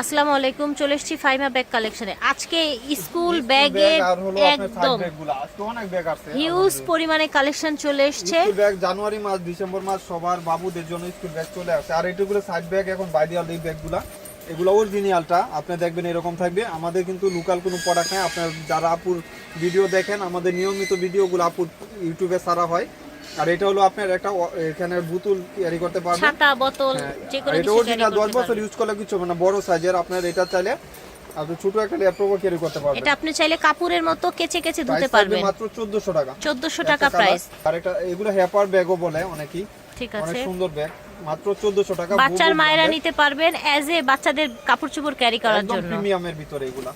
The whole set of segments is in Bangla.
আসসালামু আলাইকুম চলে এসেছি ফাইমা ব্যাগ কালেকশনে আজকে স্কুল ব্যাগের ব্যাগ একদম হিউজ পরিমাণে কালেকশন চলে এসছে। ব্যাগ জানুয়ারি মাস ডিসেম্বর মাস সবার বাবুদের জন্য স্কুল ব্যাগ চলে আসে। আর এটুকুলো সাইড ব্যাগ এখন বাইডিয়াল এই ব্যাগগুলা। এগুলো অরিজিনালটা আপনি দেখবেন এরকম থাকবে। আমাদের কিন্তু লোকাল কোনো প্রোডাক্ট নাই। আপনার যারা আপুর ভিডিও দেখেন আমাদের নিয়মিত ভিডিওগুলো আপুর ইউটিউবে সারা হয়। আর এটা হলো আপনার একটা এখানে বুতুল ক্যারি করতে পারবেন। ছাতা বোতল হ্যাঁ, যে কোনো এটা কিছু carry অরিজিনাল দশ করতে বছর ইউজ করলে কিছু হবে না বড় সাইজের আপনার এটা চাইলে আপনি ছোট একটা ল্যাপটপও ক্যারি করতে পারবেন। এটা আপনি চাইলে কাপড়ের মতো কেচে কেচে ধুতে পারবেন। মাত্র 1400 টাকা। 1400 টাকা প্রাইস আর এটা এগুলো হ্যাপার ব্যাগও বলে অনেকেই। ঠিক আছে। অনেক সুন্দর ব্যাগ মাত্র 1400 টাকা বাচ্চার মায়েরা নিতে পারবেন অ্যাজ এ বাচ্চাদের কাপড় চোপড় ক্যারি করার একদম জন্য। প্রিমিয়ামের ভিতরে এগুলা।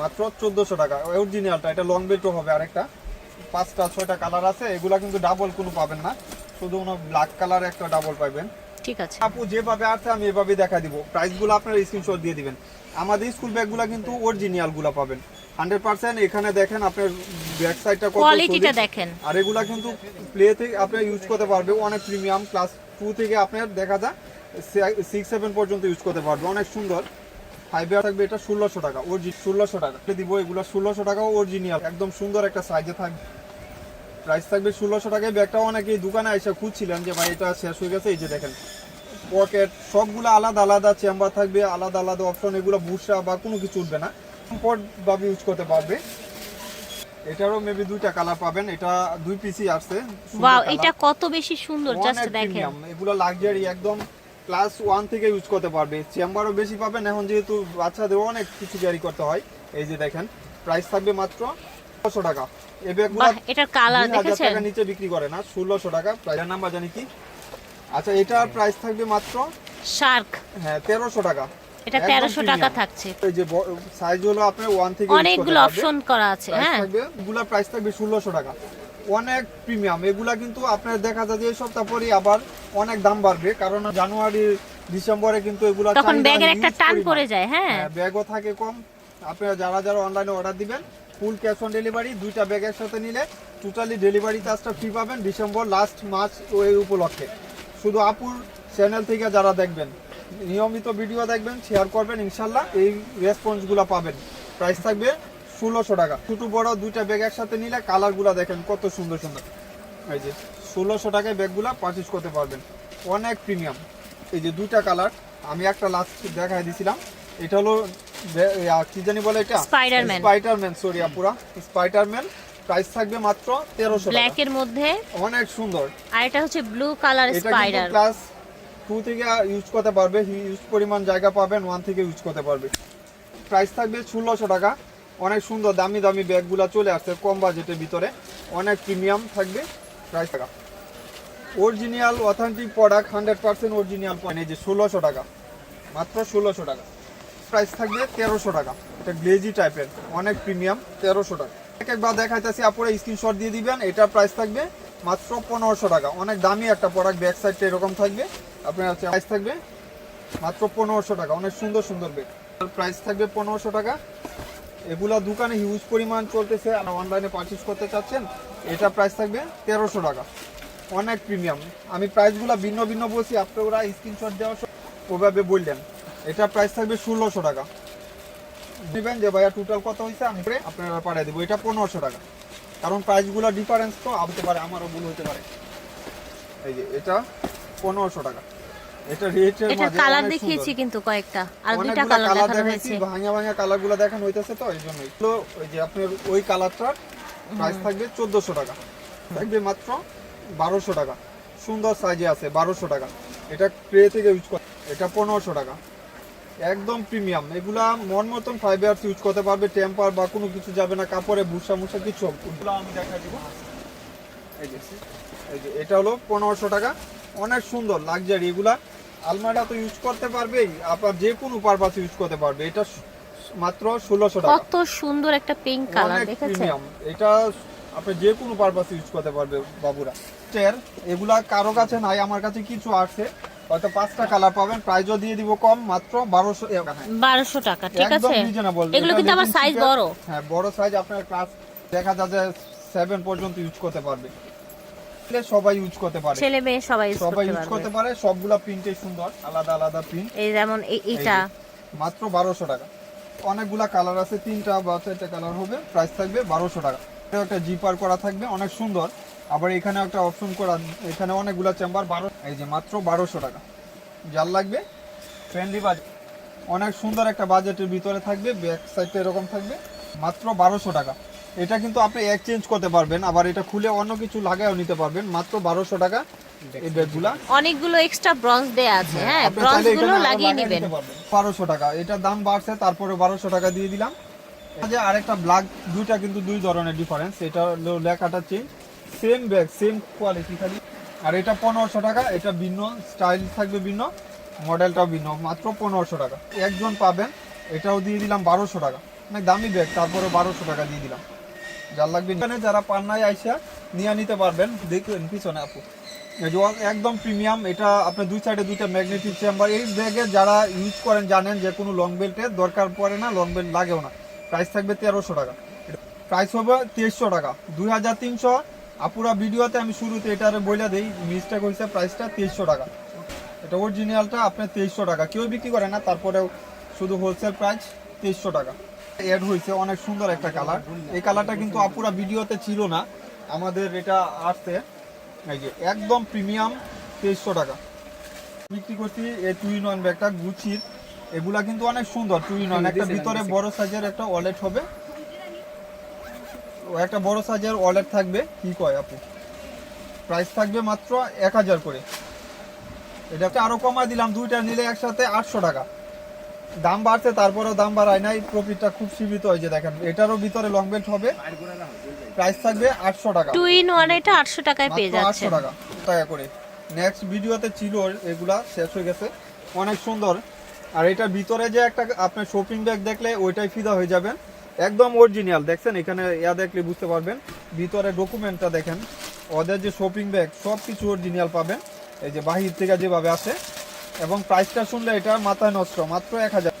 মাত্র 1400 টাকা। অরিজিনালটা এটা লং বেল্টও হবে আরেকটা। পাঁচটা ছয়টা কালার আছে এগুলা কিন্তু ডাবল কোনো পাবেন না। শুধু কোনো ব্ল্যাক কালার একটা ডাবল পাবেন ঠিক আছে। আপু যেভাবে আছে আমি এভাবে দেখা দিব। প্রাইসগুলো আপনারা স্ক্রিনশট দিয়ে দিবেন। আমাদের স্কুল ব্যাগগুলো কিন্তু অরিজিনালগুলা পাবেন। হান্ড্রেড পার্সেন্ট এখানে দেখেন আপনার ব্যাক সাইডটা কত কোয়ালিটিটা দেখেন। আর এগুলা কিন্তু প্লে থেকে আপনি ইউজ করতে পারবে অনেক প্রিমিয়াম ক্লাস টু থেকে আপনার দেখা যায় সিক্স সেভেন পর্যন্ত ইউজ করতে পারবে। অনেক সুন্দর। ফাইবার থাকবে এটা ষোলোশো টাকা ওর ষোলোশো টাকা। দিব এগুলো ষোলোশো টাকা অরিজিনাল একদম সুন্দর একটা সাইজে থাকবে। প্রাইস থাকবে ষোলোশো টাকায়। ব্যাগটা অনেকেই দোকানে এসে খুঁজছিলেন যে ভাই এটা শেষ হয়ে গেছে এই যে দেখেন। পকেট সবগুলো আলাদা আলাদা চেম্বার থাকবে আলাদা আলাদা অপশন এগুলো বুসা বা কোনো কিছু উঠবে না। কমফোর্ট ভাবে ইউজ করতে পারবে। এটারও মেবি দুইটা কালার পাবেন। এটা দুই পিসি আসছে। ওয়াও এটা কত বেশি সুন্দর জাস্ট দেখেন। এগুলো লাক্সারি একদম ক্লাস ওয়ান থেকে ইউজ করতে পারবে। চেম্বারও বেশি পাবেন এখন যেহেতু বাচ্চাদের অনেক কিছু ক্যারি করতে হয়। এই যে দেখেন প্রাইস থাকবে মাত্র ছশো টাকা। এই ব্যাগগুলো এটার কালার দেখেছেন? টাকার নিচে বিক্রি করে না ষোলোশো টাকা। প্রাইস নাম্বার জানি কি? আচ্ছা এটার প্রাইস থাকবে মাত্র শার্ক হ্যাঁ তেরোশো টাকা। এটা একদম তেরোশো টাকা থাকছে। এই যে সাইজ হলো আপনার ওয়ান থেকে অনেকগুলো অপশন করা আছে হ্যাঁ। এগুলা প্রাইস থাকবে ষোলোশো টাকা। অনেক প্রিমিয়াম এগুলা কিন্তু আপনার দেখা যায় যে এই সপ্তাহ পরে আবার অনেক দাম বাড়বে কারণ জানুয়ারি ডিসেম্বরে কিন্তু এগুলা তখন ব্যাগের একটা টান পড়ে যায় হ্যাঁ। হ্যাঁ ব্যাগও থাকে কম। আপনারা যারা যারা অনলাইনে অর্ডার দিবেন ফুল ক্যাশ অন ডেলিভারি দুইটা ব্যাগ একসাথে নিলে টোটালি ডেলিভারি চার্জটা ফ্রি পাবেন ডিসেম্বর লাস্ট মাস ওই উপলক্ষে। শুধু আপুর চ্যানেল থেকে যারা দেখবেন নিয়মিত ভিডিও দেখবেন শেয়ার করবেন ইনশাল্লাহ এই রেসপন্সগুলো পাবেন। প্রাইস থাকবে ষোলোশো টাকা। ছোটো বড় দুইটা ব্যাগ একসাথে নিলে কালারগুলো দেখেন কত সুন্দর সুন্দর। এই যে ষোলোশো টাকায় ব্যাগগুলো পারচেস করতে পারবেন। অনেক প্রিমিয়াম এই যে দুইটা কালার আমি একটা লাস্ট দেখাই দিছিলাম। এটা হলো কি জানি বলে এটা? Spiderman। স্পাইডারম্যান সরি আপুরা। স্পাইডারম্যান প্রাইস থাকবে মাত্র তেরোশো ব্ল্যাক এর মধ্যে? অনেক সুন্দর। আর এটা হচ্ছে blue colour spider class two থেকে ইউজ করতে পারবে। ইউজ পরিমাণ জায়গা পাবেন ওয়ান থেকে ইউজ করতে পারবে। প্রাইস থাকবে ষোলোশো টাকা। অনেক সুন্দর দামি দামি ব্যাগগুলো চলে আসছে কম বাজেটের ভিতরে। অনেক প্রিমিয়াম থাকবে প্রাইস টাকা। Original authentic product hundred percent original এই যে ষোলোশো টাকা। মাত্র ষোলোশো টাকা। প্রাইস থাকবে তেরোশো টাকা। এটা গ্লেজি টাইপের অনেক প্রিমিয়াম, তেরোশো টাকা। এক একবার দেখাইতেছি আপনারা স্ক্রিনশট দিয়ে দিবেন। এটার প্রাইস থাকবে মাত্র পনেরোশো টাকা। অনেক দামি একটা প্রোডাক্ট ব্যাক সাইডটা এরকম থাকবে। আপনার হচ্ছে প্রাইস থাকবে মাত্র পনেরোশো টাকা। অনেক সুন্দর সুন্দর ব্যাগ প্রাইস থাকবে পনেরোশো টাকা। এগুলা দোকানে হিউজ পরিমাণ চলতেছে আর অনলাইনে পারচেস করতে চাচ্ছেন, এটা প্রাইস থাকবে তেরোশো টাকা। অনেক প্রিমিয়াম আমি প্রাইসগুলো ভিন্ন ভিন্ন বলছি আপনারা স্ক্রিনশট দেওয়া ওভাবে বললেন। এটা প্রাইস থাকবে ষোলোশো টাকা। নেবেন যে, ভাইয়া টোটাল কত হয়েছে আমি আপনারা পাঠিয়ে দেবো। এটা পনেরোশো টাকা। কারণ প্রাইসগুলো ডিফারেন্স তো, হতে পারে, আমারও ভুল হতে পারে। এই যে, এটা পনেরোশো টাকা। এটা রেটের এটা কালার দেখিয়েছি কিন্তু কয়েকটা আর দুইটা কালার কালার দেখানো হয়েছে। ভাঙা ভাঙা কালারগুলো দেখানো হইতেছে তো তো ওই যে আপনার ওই প্রাইস থাকবে চোদ্দশো টাকা। থাকবে মাত্র টাকা। সুন্দর সাইজে আছে টাকা। এটা থেকে ইউজ করে এটা টাকা। একদম প্রিমিয়াম এগুলা মন মতন ফাইবার ইউজ করতে পারবে টেম্পার বা কোনো কিছু যাবে না কাপড়ে ভুসা মুসা কিছু আমি দিব। এই যে এটা হলো পনেরোশো টাকা। অনেক সুন্দর লাক্সারি এগুলা। আলমারিটা তো ইউজ করতে পারবেই আপনার যে কোনো পারপাস ইউজ করতে পারবে। এটা মাত্র ষোলোশো টাকা। কত সুন্দর একটা পিঙ্ক কালার দেখেছেন? এটা আপনি যে কোনো পারপাস ইউজ করতে পারবে বাবুরা। চেয়ার এগুলা কারও কাছে নাই আমার কাছে কিছু আছে। হয়তো পাঁচটা কালার পাবেন প্রাইজও দিয়ে দিব কম মাত্র বারোশো বারোশো টাকা ঠিক একদম আছে? এগুলো কিন্তু আবার সাইজ বড়। হ্যাঁ বড় সাইজ আপনার ক্লাস দেখা যায় যে সেভেন পর্যন্ত ইউজ করতে পারবে। সবাই ইউজ করতে পারে। ছেলে মেয়ে সবাই use সবাই ইউজ করতে পারে সবগুলা প্রিন্টে সুন্দর আলাদা আলাদা প্রিন্ট এই যেমন এইটা। মাত্র বারোশো টাকা। অনেকগুলা কালার আছে তিনটা বা চারটা কালার হবে প্রাইস থাকবে বারোশো টাকা। এটাও একটা জিপার করা থাকবে অনেক সুন্দর। আবার এখানে একটা অপশন করা এখানে অনেকগুলা চেম্বার বারো এই যে মাত্র বারোশো টাকা। যার লাগবে ফ্রেন্ডলি বাজেট অনেক সুন্দর একটা বাজেটের ভিতরে থাকবে ব্যাক সাইডটা এরকম থাকবে মাত্র বারোশো টাকা। এটা কিন্তু আপনি এক্সচেঞ্জ করতে পারবেন আবার এটা খুলে অন্য কিছু লাগায়ও নিতে পারবেন মাত্র বারোশো টাকা এই ব্যাগগুলা। অনেকগুলো এক্সট্রা ব্রঞ্জ দেয়া আছে হ্যাঁ আপনি ব্রঞ্জগুলো লাগিয়ে নেবেন। নিতে পারবেন। 1200 টাকা এটার দাম বাড়ছে তারপরে বারোশো টাকা দিয়ে দিলাম। যে আরেকটা ব্ল্যাক দুইটা কিন্তু দুই ধরনের ডিফারেন্স এটা হলো লেখাটা change same bag same quality খালি। আর এটা পনেরোশো টাকা এটা ভিন্ন স্টাইল থাকবে ভিন্ন মডেলটাও ভিন্ন মাত্র পনেরোশো টাকা। একজন পাবেন এটাও দিয়ে দিলাম বারোশো টাকা। অনেক দামি ব্যাগ তারপরে বারোশো টাকা দিয়ে দিলাম। যার লাগবে এখানে যারা পান্নায় আইসা নিয়ে নিতে পারবেন। দেখবেন পিছনে আপু। একদম প্রিমিয়াম, এটা আপনার দুই সাইডে দুইটা ম্যাগনেটিক চেম্বার। এই ব্যাগে যারা ইউজ করেন, জানেন যে কোনো লং বেল্টের দরকার পড়ে না, লং বেল্ট লাগেও না। প্রাইস থাকবে তেরোশো টাকা। প্রাইস হবে তেইশশো টাকা। দুই হাজার তিনশো, আপুরা ভিডিওতে আমি শুরুতে এটার বইলা দিই মিস্টেক হয়েছে প্রাইসটা তেইশশো টাকা। এটা অরিজিনালটা আপনার তেইশশো টাকা। কেউ বিক্রি করে না, তারপরেও শুধু হোলসেল প্রাইস তেইশশো টাকা। অ্যাড হয়েছে, অনেক সুন্দর একটা কালার এই কালারটা কিন্তু আপুরা ভিডিওতে ছিল না, আমাদের এটা আসতে এই যে, একদম প্রিমিয়াম তেইশশো টাকা। বিক্রি করছি এই টু ইন ওয়ান ব্যাগটা গুচির এগুলা কিন্তু অনেক সুন্দর টু ইন ওয়ান একটা ভিতরে বড় সাইজের একটা ওয়ালেট হবে। একটা বড় সাইজের ওয়ালেট থাকবে, কি কয় আপু? প্রাইস থাকবে মাত্র এক হাজার করে। এটাকে আরও কমায় দিলাম, দুইটা নিলে একসাথে আটশো টাকা। দাম বাড়ছে তারপরেও দাম বাড়ায় নাই। প্রফিটটা খুব সীমিত হয়েছে দেখেন এটারও ভিতরে লং বেল্ট হবে। প্রাইস থাকবে আটশো টাকা। টু ইন ওয়ান এটা আটশো টাকায় পেয়ে যাচ্ছে 800 টাকা টাকা করে। নেক্সট ভিডিওতে ছিল এগুলা শেষ হয়ে গেছে। অনেক সুন্দর। আর এটার ভিতরে যে একটা আপনার শপিং ব্যাগ দেখলে ওইটাই ফিদা হয়ে যাবেন। একদম অরিজিনাল দেখছেন? এখানে ইয়া দেখলে বুঝতে পারবেন। ভিতরে ডকুমেন্টটা দেখেন। ওদের যে শপিং ব্যাগ সব কিছু অরিজিনাল পাবেন। এই যে বাহির থেকে যেভাবে আসে এবং প্রাইসটা শুনলে এটা মাথায় নষ্ট, মাত্র এক হাজার।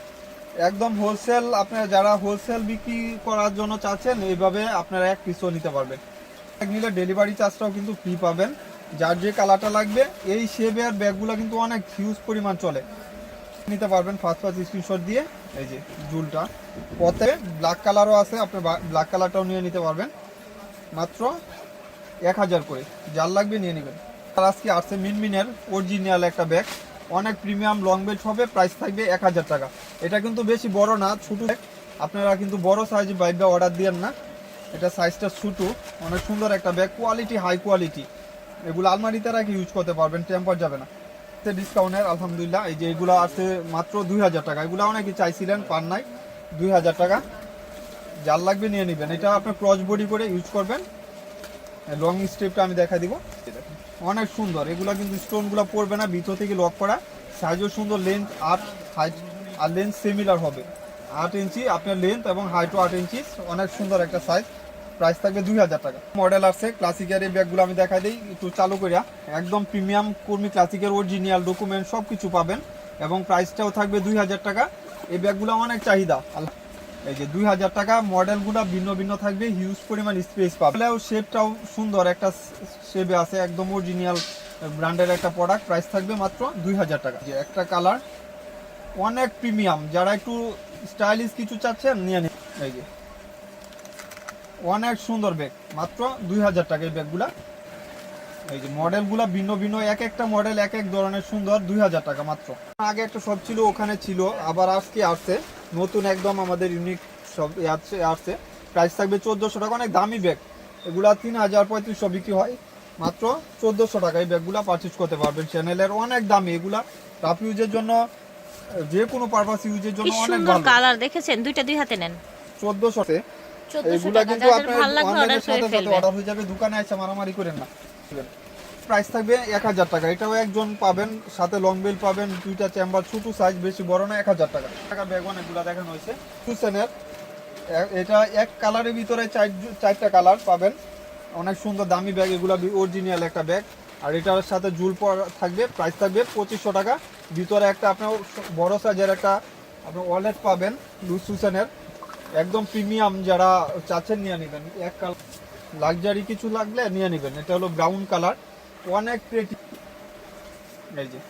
একদম হোলসেল আপনারা যারা হোলসেল বিক্রি করার জন্য চাচ্ছেন, এইভাবে আপনারা এক পিসও নিতে পারবেন। ব্যাগ নিলে ডেলিভারি চার্জটাও কিন্তু ফ্রি পাবেন। যার যে কালারটা লাগবে, এই শেপের ব্যাগগুলো কিন্তু অনেক হিউজ পরিমাণ চলে। নিতে পারবেন ফার্স্ট ফার্স্ট স্ক্রিনশট দিয়ে, এই যে জুলটা পথে ব্ল্যাক কালারও আছে, আপনি ব্ল্যাক কালারটাও নিয়ে নিতে পারবেন। মাত্র এক হাজার করে। যার লাগবে নিয়ে নেবেন। আর আজকে আসছে মিনমিনের অরিজিনাল একটা ব্যাগ অনেক প্রিমিয়াম লং বেল্ট হবে প্রাইস থাকবে এক হাজার টাকা। এটা কিন্তু বেশি বড় না, ছোটো। আপনারা কিন্তু বড় সাইজ বাইকটা অর্ডার দিয়েন না। এটা সাইজটা ছোটো, অনেক সুন্দর একটা ব্যাগ কোয়ালিটি হাই কোয়ালিটি এগুলো আলমারিতে রাখি ইউজ করতে পারবেন টেম্পার যাবে না। ডিসকাউন্টের আলহামদুলিল্লাহ। এই যে এগুলো আছে মাত্র দুই হাজার টাকা। এগুলো অনেকে চাইছিলেন, পান নাই। দুই হাজার টাকা। যার লাগবে নিয়ে নেবেন। এটা আপনি ক্রস বডি করে ইউজ করবেন। লং স্টেপটা আমি দেখা দিব। অনেক সুন্দর। এগুলো কিন্তু স্টোনগুলো পড়বে না, ভিতর থেকে লক করা। সাইজও সুন্দর লেন্থ আট হাইট আর লেন্থ সিমিলার হবে। আট ইঞ্চি আপনার লেন্থ এবং হাইটও আট ইঞ্চি অনেক সুন্দর একটা সাইজ প্রাইস থাকবে দুই হাজার টাকা। মডেল আছে ক্লাসিকের এই ব্যাগগুলো আমি দেখা দিই, একটু চালু করিয়া। একদম প্রিমিয়াম কর্মী ক্লাসিকের অরিজিনাল ডকুমেন্ট সব কিছু পাবেন। এবং প্রাইসটাও থাকবে দুই হাজার টাকা। এই ব্যাগগুলো অনেক চাহিদা। এই যে দুই হাজার টাকা মডেলগুলো ভিন্ন ভিন্ন থাকবে হিউজ পরিমাণ স্পেস পাবে। শেপটাও সুন্দর, একটা শেপে আছে, একদম অরিজিনাল ব্র্যান্ডের একটা প্রোডাক্ট প্রাইস থাকবে মাত্র দুই হাজার টাকা। যে একটা কালার অনেক প্রিমিয়াম যারা একটু স্টাইলিশ কিছু চাচ্ছেন, নিয়ে নিন। এই যে, অনেক সুন্দর ব্যাগ মাত্র দুই হাজার টাকা এই ব্যাগগুলা এই যে মডেলগুলা ভিন্ন ভিন্ন, এক একটা মডেল এক এক ধরনের সুন্দর, দুই হাজার টাকা মাত্র। আগে একটা শপ ছিল, ওখানে ছিল, আবার আজকে আসছে। নতুন একদম আমাদের ইউনিক সব আসছে আসছে। প্রাইস থাকবে চোদ্দোশো টাকা অনেক দামি ব্যাগ এগুলা তিন হাজার পঁয়ত্রিশশো বিক্রি হয়। মাত্র চোদ্দোশো টাকা এই ব্যাগগুলা পারচেজ করতে পারবেন। চ্যানেলের অনেক দামি এগুলা। রাফ ইউজের জন্য যে কোনো পারপাস ইউজের জন্য অনেক ভালো। কালার দেখেছেন? দুইটা দুই হাতে নেন। চোদ্দোশোতে চোদ্দশো এগুলা কিন্তু আপনার অনলাইনের অর্ডার সাথে সাথে অর্ডার হয়ে যাবে দোকানে এসে মারামারি করেন না। প্রাইস থাকবে এক হাজার টাকা। এটাও একজন পাবেন, সাথে লং বেল পাবেন, দুইটা চেম্বার ছোট সাইজ বেশি বড় না, এক হাজার টাকা। টাকা ব্যাগ অনেকগুলো দেখানো হয়েছে। টুসেনের এটা এক কালারের ভিতরে চার চারটা কালার পাবেন। অনেক সুন্দর দামি ব্যাগ এগুলো অরিজিনাল একটা ব্যাগ আর এটার সাথে জুল থাকবে প্রাইস থাকবে পঁচিশশো টাকা। ভিতরে একটা আপনার বড় সাইজের একটা আপনার ওয়ালেট পাবেন, লুজ সুসেনের একদম প্রিমিয়াম যারা চাচ্ছেন নিয়ে নেবেন। এক কাল লাক্সারি কিছু লাগলে নিয়ে নেবেন। এটা হলো ব্রাউন কালার অনেক পেটি এই যে,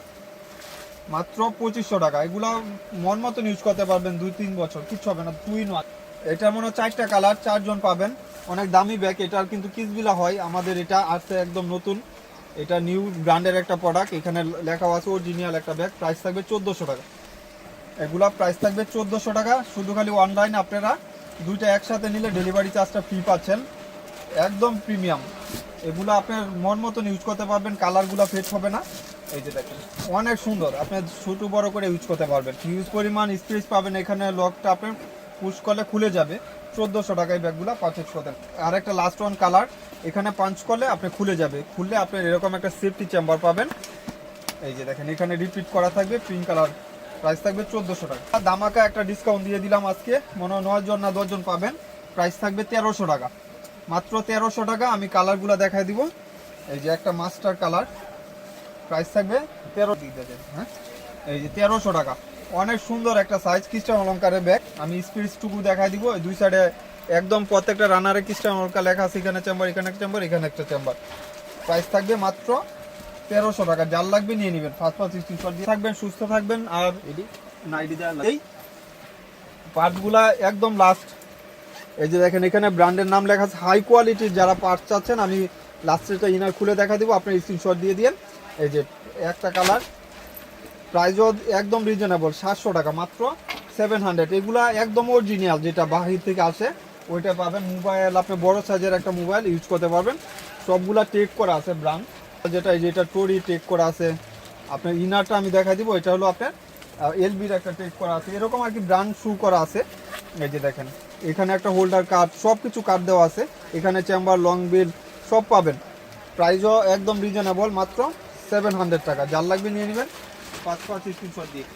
মাত্র পঁচিশশো টাকা। এগুলো মন মতন ইউজ করতে পারবেন দুই তিন বছর, কিচ্ছু হবে না, দুই নয়। এটা মনে হয় চারটা কালার চারজন পাবেন। অনেক দামি ব্যাগ এটার কিন্তু কিসবিলা হয়, আমাদের এটা আসছে একদম নতুন। এটা নিউ ব্র্যান্ডের একটা প্রোডাক্ট এখানে লেখা আছে অরিজিনাল একটা ব্যাগ প্রাইস থাকবে চোদ্দোশো টাকা। এগুলা প্রাইস থাকবে চোদ্দোশো টাকা, শুধু খালি অনলাইন আপনারা দুইটা একসাথে নিলে ডেলিভারি চার্জটা ফ্রি পাচ্ছেন। একদম প্রিমিয়াম। এগুলো আপনার মন মতন ইউজ করতে পারবেন কালারগুলো ফেট হবে না। এই যে দেখেন, অনেক সুন্দর। আপনি ছোট বড় করে ইউজ করতে পারবেন। ইউজ পরিমাণ স্পেস পাবেন এখানে লকটা আপনার পুশ করলে খুলে যাবে। চোদ্দোশো টাকায় ব্যাগগুলো পারচেজ করতেন আর একটা লাস্ট ওয়ান কালার এখানে পাঞ্চ করলে আপনি খুলে যাবে। খুললে আপনি এরকম একটা সেফটি চেম্বার পাবেন। এই যে দেখেন, এখানে রিপিট করা থাকবে পিঙ্ক কালার প্রাইস থাকবে চোদ্দোশো টাকা। দামাকা একটা ডিসকাউন্ট দিয়ে দিলাম আজকে। মনে হয় নয় জন না দশজন পাবেন। প্রাইস থাকবে তেরোশো টাকা। মাত্র তেরোশো টাকা আমি কালারগুলো দেখাই দিব এই যে একটা মাস্টার কালার প্রাইস থাকবে তেরো হ্যাঁ এই যে তেরোশো টাকা অনেক সুন্দর একটা সাইজ খ্রিস্টান অলঙ্কারের ব্যাগ আমি স্পিরিটসটুকু দেখাই দিব দুই সাইডে একদম প্রত্যেকটা রানারে খ্রিস্টান অলঙ্কার লেখা আছে এখানে চেম্বার এখানে একটা চেম্বার এখানে একটা চেম্বার প্রাইস থাকবে মাত্র তেরোশো টাকা যার লাগবে নিয়ে নেবেন ফার্স্ট ফার্স্ট স্ক্রিনশট দিয়ে থাকবেন সুস্থ থাকবেন আর নাইডি দেওয়া এই পার্টসগুলা একদম লাস্ট এই যে দেখেন, এখানে ব্র্যান্ডের নাম লেখা আছে হাই কোয়ালিটির যারা পার্টস চাচ্ছেন, আমি লাস্টেরটা ইনার খুলে দেখা দিব, আপনি স্ক্রিনশট দিয়ে দিন এই যে একটা কালার প্রাইসও একদম রিজনেবল সাতশো টাকা মাত্র সেভেন হান্ড্রেড এগুলা একদম অরিজিনাল যেটা বাহির থেকে আসে, ওইটা পাবেন মোবাইল আপনি বড় সাইজের একটা মোবাইল ইউজ করতে পারবেন। সবগুলা টেক করা আছে ব্র্যান্ড যেটা যেটা টোরি টেক করা আছে। আপনার ইনারটা আমি দেখা দিব, এটা হলো আপনার এলবির একটা টেক করা আছে। এরকম আর কি ব্র্যান্ড শু করা আছে। এই যে দেখেন। এখানে একটা হোল্ডার কার্ড সব কিছু কার্ড দেওয়া আছে। এখানে চেম্বার লং বিল সব পাবেন। প্রাইসও একদম রিজনেবল মাত্র সেভেন হান্ড্রেড টাকা। যার লাগবে নিয়ে নেবেন। পাঁচ পাঁচ স্ক্রিনশট দিয়ে।